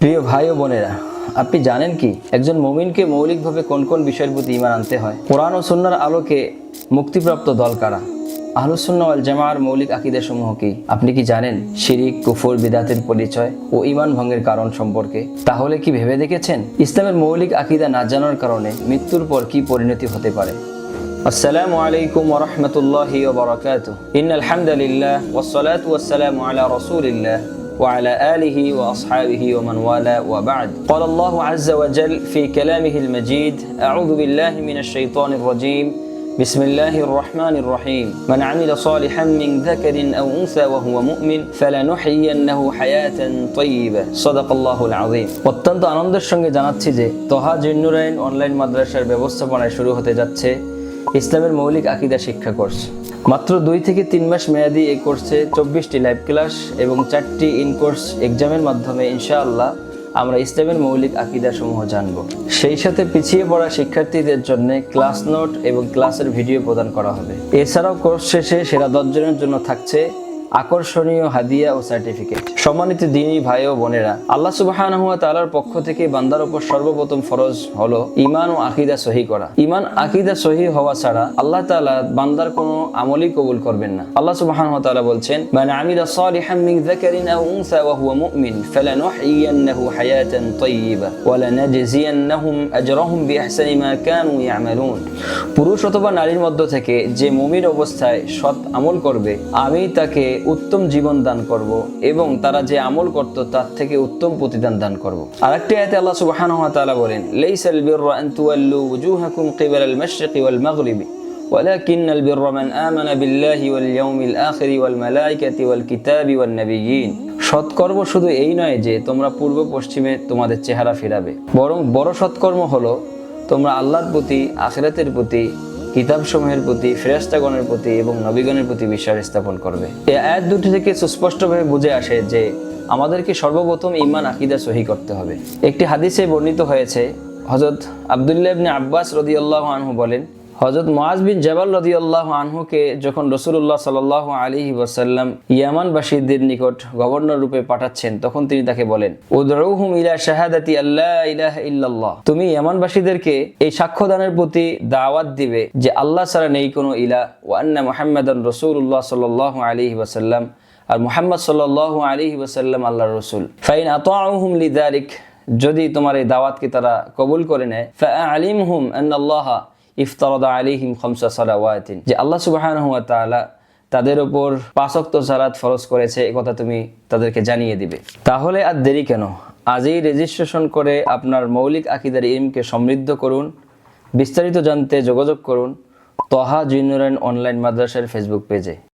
প্রিয় ভাই ও বোনেরা, আপনি জানেন কি, একজন মমিনকে মৌলিকভাবে কোন কোন বিষয়ের প্রতি ইমান আনতে হয়? কোরআন ও সন্ন্যার আলোকে মুক্তিপ্রাপ্ত দল কারা? আহলুসুন্নাওয়াল জামার মৌলিক আকিদের সমূহ কি? আপনি কি জানেন শিরিক, কুফর, বিদাতের পরিচয় ও ইমান ভঙ্গের কারণ সম্পর্কে? তাহলে কি ভেবে দেখেছেন? ইসলামের মৌলিক আকিদা না জানার কারণে মৃত্যুর পর কি পরিণতি হতে পারে? আসসালামু আলাইকুম ওরহমতুল্লাহ ওবরাকাত ইন আলহামদুলিল্লাহ ওসলাত ওয়াসালাম আলা রসুলিল্লাহ। وعلى آله وأصحابه ومن والاه وبعد قال الله عز وجل في كلامه المجيد أعوذ بالله من الشيطان الرجيم بسم الله الرحمن الرحيم من عمل صالحا من ذكر أو أنثى وهو مؤمن فلنحيينه حياة طيبة صدق الله العظيم অত্যন্ত আনন্দের সঙ্গে জানাচ্ছি যে তোহা জিন্নুরাইন অনলাইন মাদ্রাসার ব্যবস্থাপনায় শুরু হতে যাচ্ছে ইসলামের মৌলিক আকিদা শিক্ষা কোর্স মাত্র দুই থেকে তিন মাস মেয়াদি এই কোর্সে চব্বিশটি লাইভ ক্লাস এবং চারটি ইন কোর্স এক্সামের মাধ্যমে ইনশাআল্লাহ আমরা ইসলামের মৌলিক আকিদা সমূহ জানব। সেই সাথে পিছিয়ে পড়া শিক্ষার্থীদের জন্য ক্লাস নোট এবং ক্লাসের ভিডিও প্রদান করা হবে। এছাড়াও কোর্স শেষে সেরা দশজনের জন্য থাকছে আকর্ষণীয় হাদিয়া ও সার্টিফিকেট সম্মানিত দিনী ভাই ও বোনেরা, আল্লাহ সুবাহান তালার পক্ষ থেকে বান্দার উপর সর্বপ্রথম ফরজ হলো ইমান ও আকিদা সহি করা। ইমান আকিদা সহি হওয়া ছাড়া আল্লাহ তালা বান্দার কোনো আমলই কবুল করবেন না। আল্লাহ সুবাহান তাআলা বলছেন মানে আমিলা সালিহান মিন যাকারিন ওয়া হুয়া মুমিন হায়াতান ওয়া আজরাহুম মা কানু ইয়ামালুন। পুরুষ অথবা নারীর মধ্য থেকে যে মুমিন অবস্থায় সৎ আমল করবে, আমি তাকে উত্তম জীবন দান করব এবং তারা যে আমল করত তার থেকে উত্তম প্রতিদান দান করব আরেকটি আয়াতে আল্লাহ সুবহানাহু ওয়া তাআলা বলেন লাইসাল বিররা আন তুওয়াল্লু ওয়ুজুহাকুম কিবাল আল মাশরিকি ওয়াল মাগরিবি ولكن البر من آمن بالله واليوم الآخر والملائكة والكتاب والنبيين সৎকর্ম শুধু এই নয় যে তোমরা পূর্ব পশ্চিমে তোমাদের চেহারা ফিরাবে বরং বড় সৎকর্ম হলো তোমরা আল্লাহর প্রতি আখিরাতের প্রতি কিতাবসমূহের প্রতি ফেরাস্তাগণের প্রতি এবং নবীগণের প্রতি বিশ্বাস স্থাপন করবে। এই আয়াত দুটি থেকে সুস্পষ্টভাবে বুঝে আসে যে আমাদেরকে সর্বপ্রথম ইমান আকিদা সহি করতে হবে। একটি হাদিসে বর্ণিত হয়েছে হজরত আবদুল্লাহ আব্বাস রদিয়াল্লাহু আনহু বলেন হজরত মুআজ বিন জাবাল রদিয়াল্লাহু আনহুকে যখন রসুল্লাহ সাল্লাল্লাহু আলাইহি ওয়াসাল্লাম ইয়ামানবাসীদের নিকট গভর্নর রূপে পাঠাচ্ছেন, তখন তিনি তাকে বলেন উদউহুম ইলা শাহাদাতি আল্লা ইলাহা ইল্লাল্লাহ। তুমি ইয়ামানবাসীদেরকে এই সাক্ষ্যদানের প্রতি দাওয়াত দিবে যে আল্লাহ ছাড়া নেই কোনো ইলা, ওয়া আন্না মুহাম্মাদান রাসূলুল্লাহ সাল্লাল্লাহু আলাইহি ওয়াসাল্লাম। আর মুহাম্মদ সাল্লাল্লাহু আলাইহি ওয়াসাল্লাম আল্লাহ রসুল। ফাইন আতাউহুম লিযালিক, যদি তোমার এই দাওয়াতকে তারা কবুল করে নেয় আলিম হুম আন্নাল্লাহ ইফতারদা আলিহিম খমসা সালাওয়াতিন। যে আল্লাহ সুবহানাহু ওয়া তাআলা তাদের উপর পাঁচক্ত সালাত ফরজ করেছে কথা তুমি তাদেরকে জানিয়ে দিবে। তাহলে আর দেরি কেন? আজই রেজিস্ট্রেশন করে আপনার মৌলিক আকিদার ইমকে সমৃদ্ধ করুন, বিস্তারিত জানতে যোগাযোগ করুন, তহা জুনুরান অনলাইন মাদ্রাসার ফেসবুক পেজে